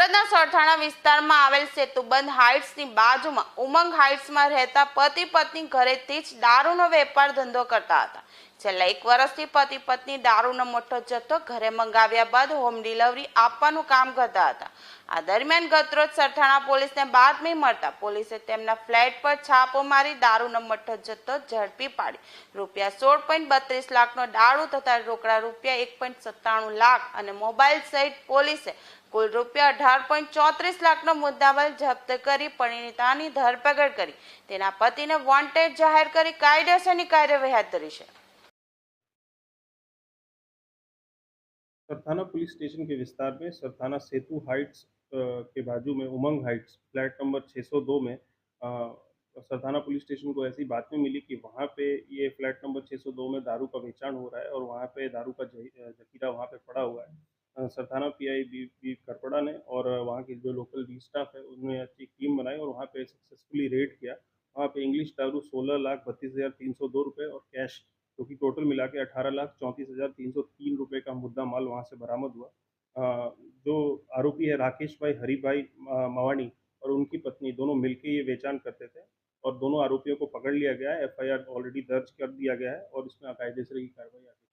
સરથાણા વિસ્તારમાં આવેલ સેતુબંધ હાઇટ્સની બાજુમાં ઉમંગ હાઇટ્સમાં રહેતા પતિ પત્ની ઘરેથી જ દારૂનો વેપાર ધંધો કરતા હતા. છેલ્લા એક વર્ષથી પતિ પત્ની દારૂનો મોટો જથ્થો ઘરે મંગાવ્યા બાદ હોમ ડિલિવરી આપવાનું કામ કરતા હતા. આ દરમિયાન ગતરોજ સરથાણા પોલીસને બાતમી મળતા પોલીસે તેમના ફ્લેટ પર છાપો મારી દારૂનો મોટો જથ્થો ઝડપી પાડી. રૂપિયા સોળ પોઈન્ટ બત્રીસ લાખનો દારૂ તથા રોકડા રૂપિયા એક પોઈન્ટ સત્તાણું લાખ અને મોબાઈલ સહિત પોલીસે કુલ રૂપિયા અઢાર પોઈન્ટ ચોત્રીસ લાખનો મુદ્દામાલ જપ્ત કરી પરિણીતાની ધરપકડ કરી. તેના પતિને વોન્ટેડ જાહેર કરી કાયદેસરની કાર્યવાહી હાથ ધરી છે. सरथाना पुलिस स्टेशन के विस्तार में सरथाना सेतु हाइट्स के बाजू में उमंग हाइट्स, फ्लैट नंबर 602 में सरथाना पुलिस स्टेशन को ऐसी बात में मिली कि वहाँ पे ये फ्लैट नंबर 602 में दारू का बेचान हो रहा है और वहाँ पे दारू का जखीरा वहाँ पे पड़ा हुआ है। Sarthana PI B B Karpada ने और वहाँ के जो लोकल डी स्टाफ है उन्होंने अच्छी टीम बनाई और वहाँ पे सक्सेसफुली रेड किया। वहाँ पे इंग्लिश दारू सोलह लाख बत्तीस हज़ार तीन सौ दो रुपये और कैश जो कि टोटल मिला के अठारह लाख चौंतीस हज़ार तीन सौ तीन रुपये का मुद्दा माल वहाँ से बरामद हुआ। जो आरोपी है राकेश भाई, हरी भाई मवानी और उनकी पत्नी दोनों मिलकर ये वेचान करते थे और दोनों आरोपियों को पकड़ लिया गया है। एफआईआर ऑलरेडी दर्ज कर दिया गया है और इसमें कायदेसर की कार्रवाई आगे